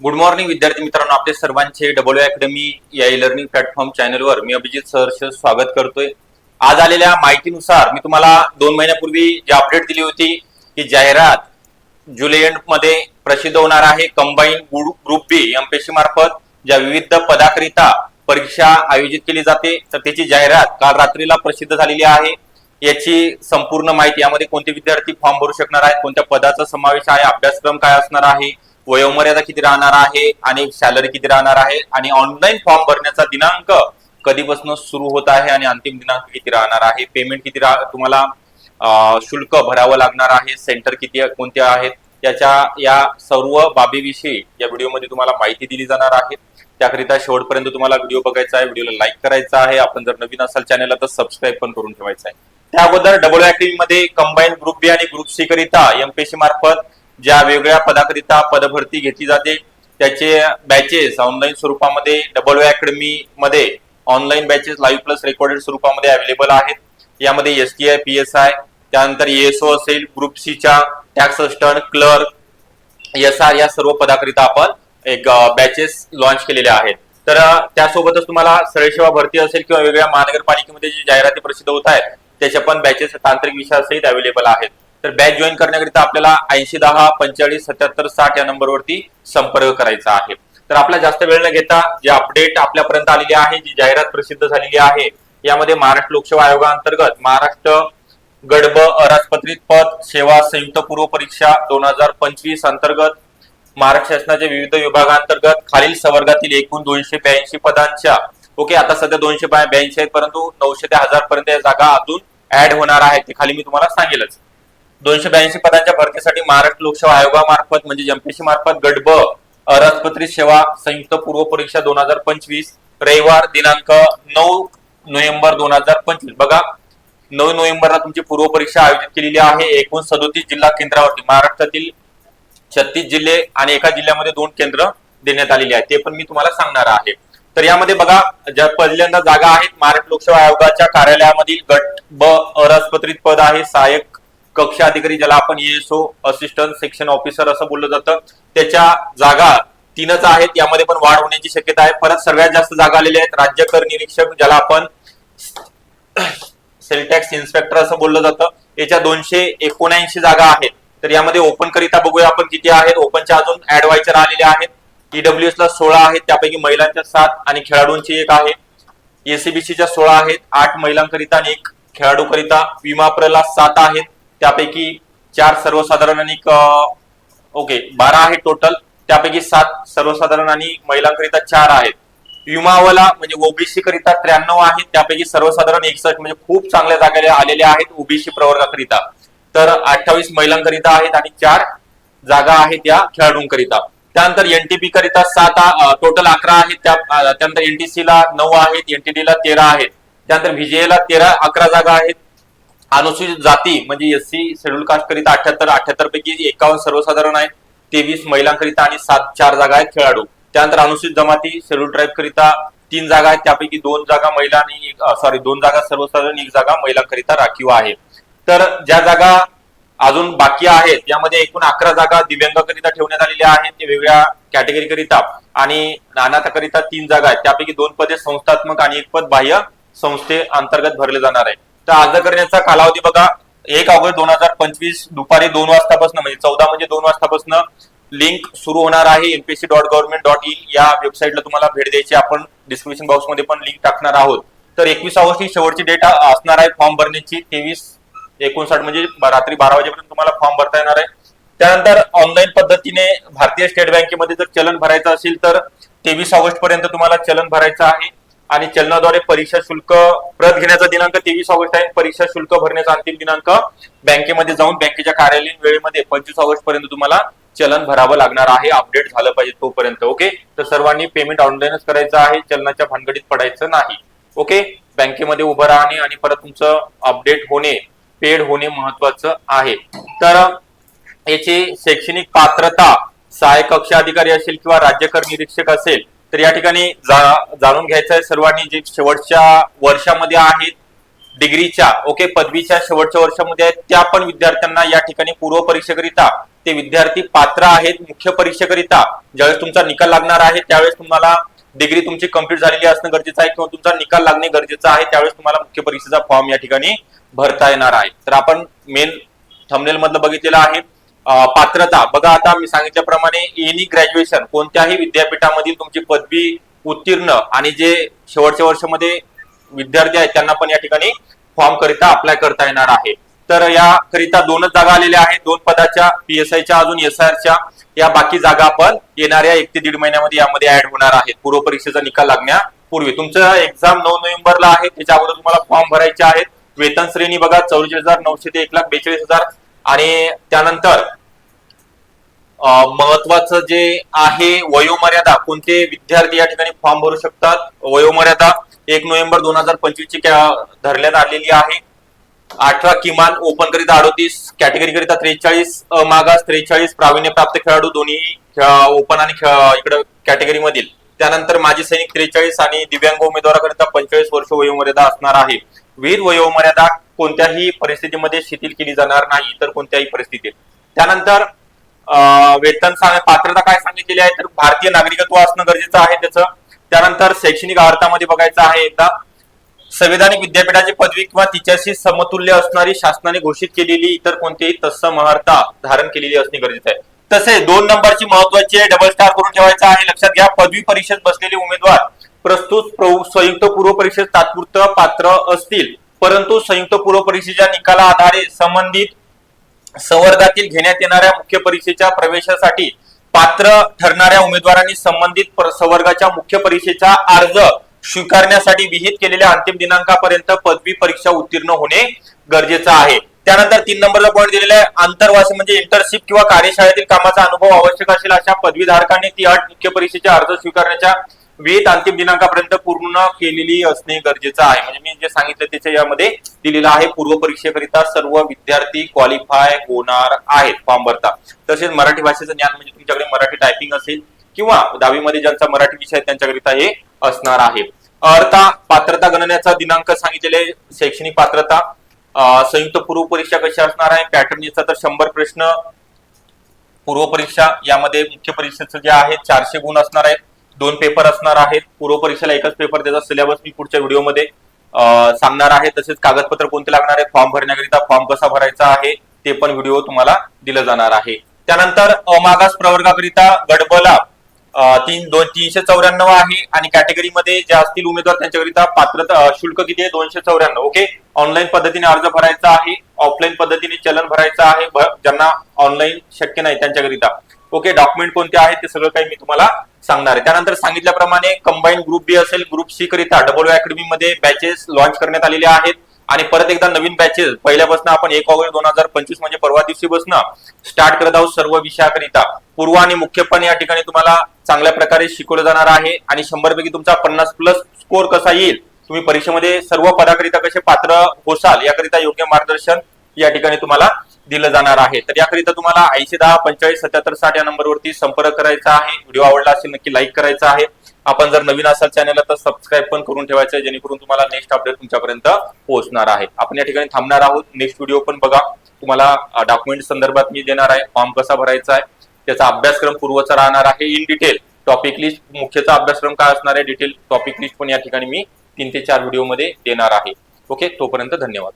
Good morning विद्यार्थी मित्रांनो. आपले सर्वांचे डब्ल्यू अकॅडमी या ई लर्निंग प्लॅटफॉर्म चॅनलवर मी अभिजित सहर्ष स्वागत करतोय. आज आलेल्या माहितीनुसार मी तुम्हाला दोन महिन्यापूर्वी जी अपडेट दिली होती की जाहिरात जुलै एंडमध्ये प्रसिद्ध होणार आहे. कंबाईन ग्रुप बी एमपीएससी मार्फत ज्या विविध पदाकरिता परीक्षा आयोजित केली जाते तर त्याची जाहिरात काल रात्रीला प्रसिद्ध झालेली आहे. याची संपूर्ण माहिती यामध्ये कोणते विद्यार्थी फॉर्म भरू शकणार आहेत कोणत्या पदाचा समावेश आहे अभ्यासक्रम काय असणार आहे वयोमर्यादा किती राहणार आहे आणि सॅलरी किती राहणार आहे आणि ऑनलाईन फॉर्म भरण्याचा दिनांक कधीपासून सुरू होत आहे आणि अंतिम दिनांक किती राहणार आहे? पेमेंट किती तुम्हाला शुल्क भरावं लागणार आहे? सेंटर किती कोणते आहेत? त्याच्या या सर्व बाबीविषयी या व्हिडिओमध्ये तुम्हाला माहिती दिली जाणार आहे. त्याकरिता शेवटपर्यंत तुम्हाला व्हिडिओ बघायचा आहे व्हिडिओला लाईक करायचा आहे. आपण जर नवीन असाल चॅनलला तर सबस्क्राईब पण करून ठेवायचं आहे. त्या अगोदर डबल अकॅडमी मध्ये कंबाईन ग्रुप बी आणि ग्रुप सी करिता एमपीएससी मार्फत ज्या वेगळ्या पदाकरिता पदभरती घेतली जाते त्याचे बॅचेस ऑनलाईन स्वरूपामध्ये डबल अकॅडमी मध्ये online batches live plus recorded स्वरूपामध्ये अवेलेबल आहेत. यामध्ये S T I P S I त्यानंतर एएसओ असेल ग्रुप सीच्या tax assistant clerk S R या सर्व पदाकरिता आपण एक बॅचेस लॉन्च केलेले आहेत. तर त्यासोबतच तुम्हाला सरळसेवा भरती असेल किंवा वेगळ्या महानगरपालिकेमध्ये जी जाहिराती प्रसिद्ध होत आहेत त्याच्या पण बॅचेस तांत्रिक विषयासहित अवेलेबल आहेत. तर बॅच जॉईन करण्याकरिता आपल्याला ऐंशी दहा पंचेचाळीस सत्याहत्तर साठ या नंबरवरती संपर्क करायचा आहे. तर आपला जास्त वेळ न घेता जे अपडेट आपल्यापर्यंत आलेली आहे जी जाहिरात प्रसिद्ध झालेली आहे यामध्ये महाराष्ट्र लोकसेवा आयोगाअंतर्गत महाराष्ट्र गडब अराजपत्रित पद सेवा संयुक्त पूर्व परीक्षा दोन हजार पंचवीस अंतर्गत महाराष्ट्र शासनाच्या विविध विभागांतर्गत खालील संवर्गातील एकूण दोनशे ब्याऐंशी पदांच्या ओके आता सध्या दोनशे ब्याऐंशी आहेत परंतु नऊशे ते हजार पर्यंत या जागा अजून ऍड होणार आहेत ते खाली मी तुम्हाला सांगेलच. दोनशे ब्याऐंशी पदांच्या भरतीसाठी महाराष्ट्र लोकसेवा आयोगामार्फत म्हणजे एमपीसी मार्फत गडब अराजपत्रित सेवा संयुक्त पूर्व परीक्षा दोन हजार पंचवीस रविवार दिनांक नऊ नोव्हेंबर दोन हजार पंचवीस. बघा नऊ नोव्हेंबरला तुमची पूर्व परीक्षा आयोजित केलेली आहे एकूण सदोतीस जिल्हा केंद्रावरती. महाराष्ट्रातील छत्तीस जिल्हे आणि एका जिल्ह्यामध्ये दोन केंद्र देण्यात आलेली आहेत. ते पण मी तुम्हाला सांगणार आहे. तर यामध्ये बघा ज्या पहिल्यांदा जागा आहेत महाराष्ट्र लोकसेवा आयोगाच्या कार्यालयामधील गट ब अराजपत्रित पद आहे सहाय्यक कक्ष अधिकारी ज्याला आपण एएसओ असिस्टंट सेक्शन ऑफिसर असं बोललं जातं त्याच्या जागा तीनच आहेत. यामध्ये पण वाढ होण्याची शक्यता आहे. परत सगळ्यात जास्त जागा आलेल्या आहेत राज्य कर निरीक्षक ज्याला आपण सेल टॅक्स इन्स्पेक्टर असं बोललं जातं. याच्या दोनशे एकोणऐंशी जागा आहेत. तर यामध्ये ओपन करिता बघूया आपण किती आहेत. ओपनच्या अजून ऍडवायचर आलेले आहेत. ईडब्ल्यूएस ला सोळा आहेत. त्यापैकी महिलांच्या सात आणि खेळाडूंची एक आहे. एसीबीसीच्या सोळा आहेत. आठ महिलांकरिता आणि एक खेळाडूकरिता विमाप्रला सात आहेत. त्यापैकी चार सर्वसाधारण आणि ओके बारा आहेत टोटल त्यापैकी सात सर्वसाधारण आणि महिलांकरिता चार आहेत. युमावला म्हणजे ओबीसी करिता त्र्याण्णव आहेत त्यापैकी सर्वसाधारण एकसष्ट म्हणजे खूप चांगल्या जागेला आलेल्या आहेत ओबीसी प्रवर्गाकरिता. तर अठ्ठावीस महिलांकरिता आहेत आणि चार जागा आहेत या खेळाडूंकरिता. त्यानंतर एनटीपी करिता सात टोटल अकरा आहेत. त्या त्यानंतर एनटीसी ला नऊ आहेत एनटीडी ला तेरा आहेत. त्यानंतर VJA ला तेरा अकरा जागा आहेत. अनुसूचित जाती म्हणजे एस सी शेड्यूल कास्ट करिता अठ्याहत्तर अठ्याहत्तर पैकी एकावन्न सर्वसाधारण आहे तेवीस महिलांकरिता आणि सात चार जागा आहेत खेळाडू. त्यानंतर अनुसूचित जमाती शेड्यूल ट्राईब करिता तीन जागा आहेत त्यापैकी दोन जागा महिला आणि सॉरी दोन जागा सर्वसाधारण एक जागा महिलांकरिता राखीव आहे. तर ज्या जागा अजून बाकी आहेत यामध्ये एकूण अकरा जागा दिव्यांगाकरिता ठेवण्यात आलेल्या आहेत ते वेगळ्या कॅटेगरी करिता. आणि नानाथाकरिता तीन जागा आहेत त्यापैकी दोन पदे संस्थात्मक आणि एक पद बाह्य संस्थे अंतर्गत भरले जाणार आहे तर अर्ज करण्याचा कालावधी बघा एक ऑगस्ट दोन हजार पंचवीस दुपारी दोन वाजतापासून म्हणजे चौदा म्हणजे दोन वाजतापासून लिंक सुरू होणार आहे. MPC dot government dot in या वेबसाईटला तुम्हाला भेट द्यायची. आपण डिस्क्रिप्शन बॉक्समध्ये पण लिंक टाकणार आहोत. तर एकवीस ऑगस्ट ही शेवटची डेट असणार आहे फॉर्म भरण्याची. तेवीस एकोणसाठ म्हणजे रात्री बारा वाजेपर्यंत तुम्हाला फॉर्म भरता येणार आहे. त्यानंतर ऑनलाईन पद्धतीने भारतीय स्टेट बँकेमध्ये जर चलन भरायचं असेल तर तेवीस ऑगस्ट पर्यंत तुम्हाला चलन भरायचं आहे. आणि चलनाद्वारे परीक्षा शुल्क प्रत घेण्याचा दिनांक तेवीस ऑगस्ट आहे. परीक्षा शुल्क भरण्याचा अंतिम दिनांक बँकेमध्ये जाऊन बँकेच्या कार्यालयीन वेळेमध्ये पंचवीस ऑगस्ट पर्यंत तुम्हाला चलन भरावं लागणार आहे. अपडेट झालं पाहिजे तोपर्यंत ओके? तर सर्वांनी पेमेंट ऑनलाईनच करायचं आहे. चलनाच्या भानगडीत पडायचं नाही ओके? बँकेमध्ये उभं राहणे आणि परत तुमचं अपडेट होणे पेड होणे महत्वाचं आहे. तर याची शैक्षणिक पात्रता सहाय्यक कक्ष अधिकारी असेल किंवा राज्य कर निरीक्षक असेल तर या ठिकाणी जा- जाणून घ्यायचं आहे सर्वांनी जे शेवटच्या वर्षामध्ये आहेत डिग्रीच्या ओके पदवीच्या शेवटच्या वर्षामध्ये आहेत त्या पण विद्यार्थ्यांना या ठिकाणी पूर्व परीक्षेकरिता ते विद्यार्थी पात्र आहेत मुख्य परीक्षेकरिता ज्यावेळेस तुमचा निकाल लागणार आहे त्यावेळेस तुम्हाला डिग्री तुमची कंप्लीट झालेली असणं गरजेचं आहे किंवा तुमचा निकाल लागणे गरजेचं आहे त्यावेळेस तुम्हाला मुख्य परीक्षेचा फॉर्म या ठिकाणी भरता येणार आहे. तर आपण मेन थंबनेल मधलं बघितलेलं आहे. पात्रता. बघा आता मी सांगितल्याप्रमाणे एनी ग्रॅज्युएशन कोणत्याही विद्यापीठामधील तुमची पदवी उत्तीर्ण आणि जे शेवटच्या वर्षामध्ये विद्यार्थी आहेत त्यांना पण या ठिकाणी फॉर्म करिता अप्लाय करता येणार आहे. तर या करिता दोनच जागा आलेल्या आहेत. दोन पदाच्या पीएसआयच्या अजून एस च्या या बाकी जागा आपण येणाऱ्या एक ते दीड महिन्यामध्ये यामध्ये ऍड होणार आहेत. पूर्व परीक्षेचा निकाल लागण्यापूर्वी. तुमचं एक्झाम नऊ नोव्हेंबरला आहे. त्याच्या अगोदर तुम्हाला फॉर्म भरायचे आहेत. वेतन श्रेणी बघा चौवेचाळीस हजार नऊशे ते एक लाख बेचाळीस हजार आणि त्यानंतर महत्वाचं जे आहे वयोमर्यादा कोणते विद्यार्थी या ठिकाणी फॉर्म भरू शकतात? वयोमर्यादा एक नोव्हेंबर दोन हजार पंचवीस ची धरण्यात आलेली आहे. अठरा किमान ओपन करिता अडोतीस कॅटेगरी करिता त्रेचाळीस मागास त्रेचाळीस प्रावीण्य प्राप्त खेळाडू दोन्ही ओपन आणि इकडे इकडं कॅटेगरी मधील. त्यानंतर माजी सैनिक त्रेचाळीस आणि दिव्यांग उमेदवाराकरिता पंचेचाळीस वर्ष वयोमर्यादा असणार आहे. विविध वयोमर्यादा कोणत्याही परिस्थितीमध्ये शिथिल केली जाणार नाही तर कोणत्याही परिस्थितीत. त्यानंतर वेतन पात्रता काय सांगितलेली आहे? तर भारतीय नागरिकत्व असणं गरजेचं आहे त्याचं. त्यानंतर शैक्षणिक अर्थामध्ये बघायचं आहे एकदा. संविधानिक विद्यापीठाची पदवी किंवा तिच्याशी समतुल्य असणारी शासनाने घोषित केलेली इतर कोणतीही तत्सम अर्हता धारण केलेली असणे गरजेचं आहे. तसे दोन नंबरची महत्वाची आहे डबल स्टार करून ठेवायचा आहे. लक्षात घ्या पदवी परीक्षेत बसलेले उमेदवार प्रस्तुत संयुक्त पूर्व परीक्षेत तात्पुरतं पात्र असतील. परंतु संयुक्त पूर्व परीक्षेच्या निकाला आधारे संबंधित संवर्गातील घेण्यात येणाऱ्या मुख्य परीक्षेच्या प्रवेशासाठी पात्र ठरणाऱ्या उमेदवारांनी संबंधित संवर्गाच्या मुख्य परीक्षेचा अर्ज स्वीकारण्यासाठी विहित केलेल्या अंतिम दिनांकापर्यंत पदवी परीक्षा उत्तीर्ण होणे गरजेचं आहे. त्यानंतर तीन नंबरचा पॉईंट दिलेला आहे. आंतरवासी म्हणजे इंटर्नशिप किंवा कार्यशाळेतील कामाचा अनुभव आवश्यक असेल अशा पदवीधारकांनी ती अट मुख्य परीक्षेचा अर्ज स्वीकारण्याच्या वेत अंतिम दिनांकापर्यंत पूर्ण केलेली असणे गरजेचं आहे. म्हणजे मी जे सांगितलं त्याच्या यामध्ये दिलेलं आहे पूर्व परीक्षेकरिता सर्व विद्यार्थी क्वालिफाय होणार आहेत फॉर्म भरता. तसेच मराठी भाषेचं ज्ञान म्हणजे तुमच्याकडे मराठी टायपिंग असेल किंवा दहावीमध्ये ज्यांचा मराठी विषय आहे त्यांच्याकरिता हे असणार आहे. अर्था पात्रता गणनेचा दिनांक सांगितलेले शैक्षणिक पात्रता संयुक्त पूर्व परीक्षा कशी असणार आहे? पॅटर्न याचा तर शंभर प्रश्न. पूर्व परीक्षा यामध्ये मुख्य परीक्षेचं जे आहे चारशे गुण असणार आहेत. दोन पेपर असणार आहेत. पूर्व परीक्षेला एकच पेपर त्याचा सिलेबस मी पुढच्या व्हिडिओमध्ये सांगणार आहे. तसेच कागदपत्र कोणते लागणार आहे फॉर्म भरण्याकरिता फॉर्म कसा भरायचा आहे? ते पण व्हिडिओ तुम्हाला दिलं जाणार आहे. त्यानंतर अमागास प्रवर्गाकरिता गडबला तीन दोन तीनशे चौऱ्याण्णव आहे. आणि कॅटेगरीमध्ये जे असतील उमेदवार त्यांच्याकरिता पात्रता शुल्क किती आहे? दोनशे चौऱ्याण्णव. ओके ऑनलाईन पद्धतीने अर्ज भरायचा आहे. ऑफलाईन पद्धतीने चलन भरायचं आहे. ज्यांना ऑनलाईन शक्य नाही त्यांच्याकरिता. ओके डॉक्युमेंट कोणते आहेत ते सगळं काही मी तुम्हाला सांगणार आहे. त्यानंतर सांगितल्याप्रमाणे कंबाईन ग्रुप बी असेल ग्रुप सी करिता डबल अकॅडमी मध्ये बॅचेस लॉन्च करण्यात आलेले आहेत. आणि परत एकदा नवीन बॅचेस पहिल्यापासून आपण एक ऑगस्ट दोन हजार पंचवीस म्हणजे परवा दिवशी बसणं स्टार्ट करत आहोत सर्व विषयाकरिता. पूर्व आणि मुख्यपण या ठिकाणी तुम्हाला चांगल्या प्रकारे शिकवलं जाणार आहे. आणि शंभर पैकी तुमचा पन्नास प्लस स्कोर कसा येईल तुम्ही परीक्षेमध्ये सर्व पदाकरिता कसे पात्र होसाल याकरिता योग्य मार्गदर्शन या ठिकाणी तुम्हाला दिलं जाणार आहे. तर याकरिता तुम्हाला ऐंशी दहा पंचेचाळीस सत्याहत्तर साठ या नंबरवरती संपर्क करायचा आहे. व्हिडिओ आवडला असेल नक्की लाईक करायचा आहे. आपण जर नवीन असाल चॅनलला तर सबस्क्राईब पण करून ठेवायचं आहे जेणेकरून तुम्हाला नेक्स्ट अपडेट तुमच्यापर्यंत पोहोचणार आहे. आपण या ठिकाणी थांबणार आहोत. नेक्स्ट व्हिडिओ पण बघा. तुम्हाला डॉक्युमेंट संदर्भात मी देणार आहे. फॉर्म कसा भरायचा आहे त्याचा अभ्यासक्रम पूर्वचा राहणार आहे इन डिटेल टॉपिक लिस्ट मुख्यचा अभ्यासक्रम काय असणार आहे डिटेल टॉपिक लिस्ट पण या ठिकाणी मी तीन ते चार व्हिडिओमध्ये देणार आहे. ओके तोपर्यंत धन्यवाद.